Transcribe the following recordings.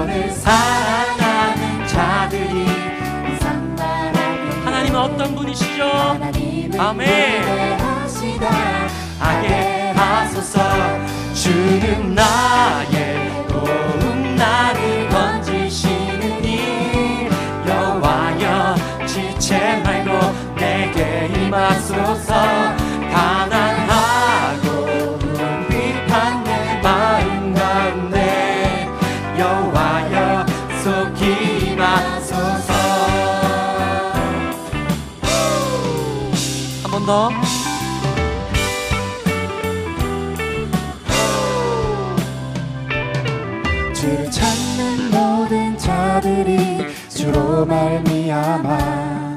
구원을 사랑하는 자들이 하나님은 어떤 분이시죠? 아멘. 하게 하소서. 주는 나의 도움 나를 건지시느니 여호와여 지체 말고 내게 임하소서. 가난하고 궁핍한 내 마음 가운데 여호와 한 더. 주를 찾는 모든 자들이 주로 말미암아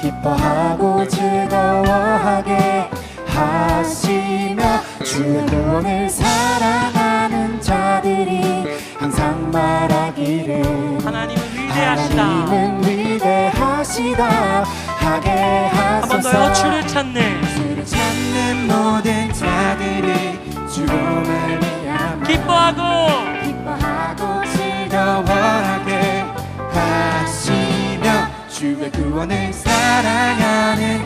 기뻐하고 즐거워하게 하시며 주의 구원을 사랑하는 자들이 항상 말하기를 하나님은 위대하시다. 하나님은 위대하 하소서 주를 찾네. 주를 찾는 모든 자들이 주로 말미암아 기뻐하고 기뻐하고 즐거워하게 하시며 주의 구원을 사랑하는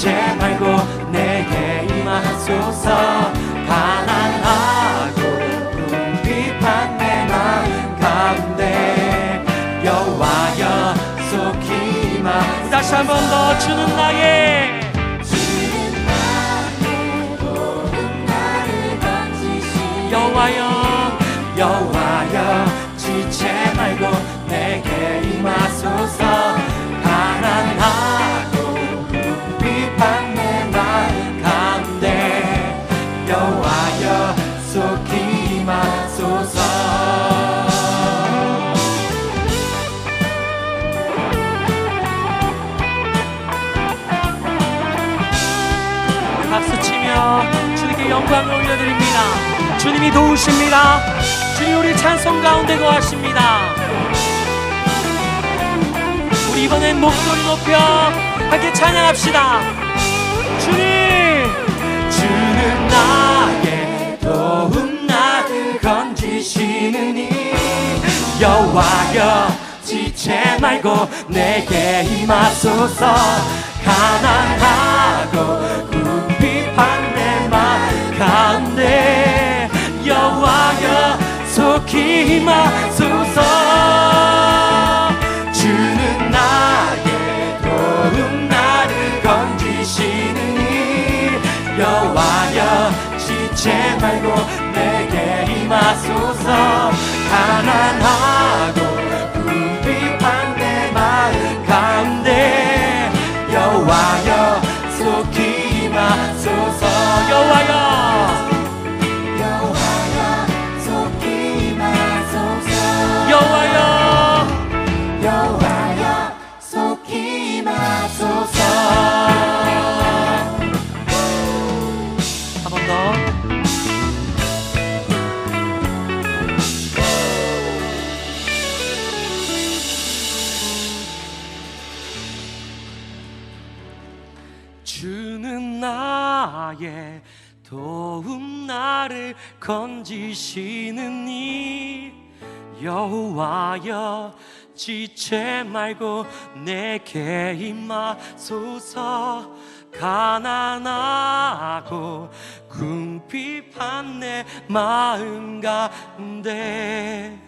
지체 말고 내게 임하소서. 가난하고 궁핍한 내 마음 가운데 여호와여 속히 임하 다시 한 번 더 주는 나의 여호와여 여호와여 지체 말고 영광을 올려드립니다. 주님이 도우십니다. 주님 우리 찬송 가운데 거하십니다. 우리 이번엔 목소리 높여 함께 찬양합시다. 주님, 주는 나의 도움 나를 건지시느니 여호와여 지체 말고 내게 임하소서 가난하고 가운데 여호와여 속히 임하소서. 주는 나의 도움 나를 건지시느니 여호와여 지체 말고 내게 임하소서. 가난하고 궁핍한 내 마음 가운데 여호와여 속히 임하소서. 여호와여 임하소서 한 번 더. 주는 나의 도움 나를 건지시느니 여호와여 지체 말고 내게 임하소서. 가난하고 궁핍한 내 마음 가운데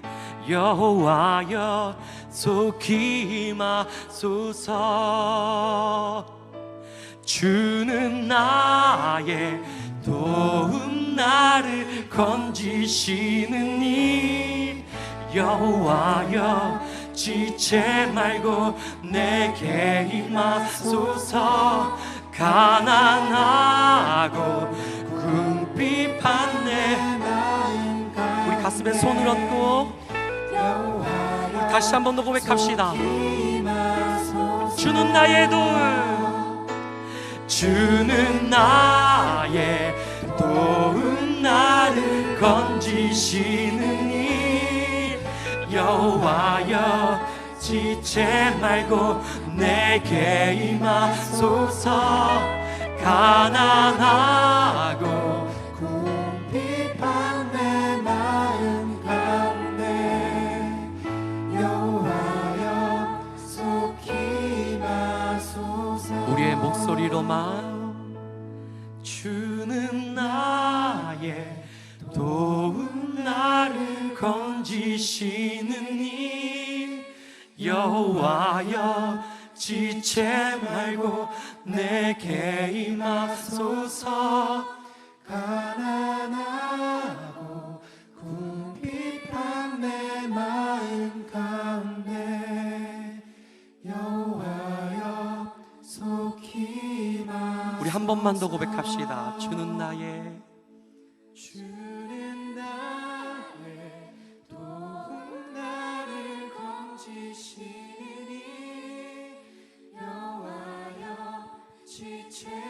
여호와여 속히 임하소서. 주는 나의 도움 나를 건지시느니 여호와여 지체 말고 내게 임하소서. 가난하고 궁핍한 내 우리 가슴에 손을 얹고 다시 한 번 더 고백합시다. 주는 나의 도움 주는 나의 도움 나를 건지시느니 여호와여 지체 말고 내게 임하소서. 가난하고 궁핍한 내 마음 가운데 여호와여 속히 마소서. 우리의 목소리로만 주는 나의 도움 나를 건지시느니 여호와여 지체 말고 내게 임하소서. 가난하고 궁핍한 내 마음 가운데 여호와여 속히 마 우리 한 번만 더 고백합시다. 주는 나의 건지시니 여호와여 지체